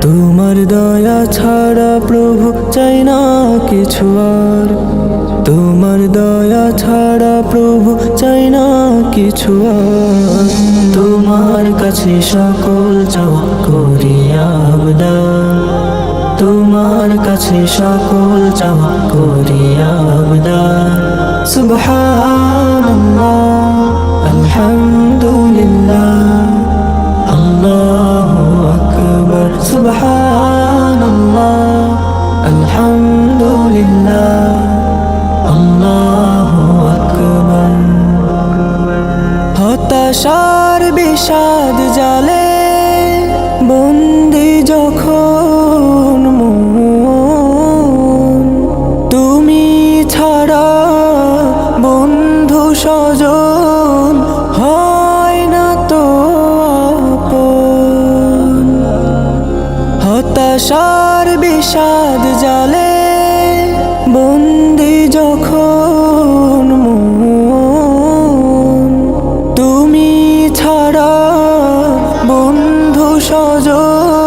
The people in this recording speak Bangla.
তোমার দয়া ছাড়া প্রভু চাই না কিছু আর। তোমার দয়া ছাড়া প্রভু চাই না কিছু আর। তোমার কাছে সকল চাওয়া করি আবদার। তোমার কাছে সকল চাওয়া করি আবদার সুবহানাল্লাহ, আলহামদুলিল্লাহ, আল্লাহু আকবার। সুবহানাল্লাহ, আলহামদুলিল্লাহ, আল্লাহু আকবার। হতাশার বিষাদ জালে স্বজন হয় না তো হতাশার বিষাদ জালে বন্দি যখন তুমি ছাড়া বন্ধু স্বজন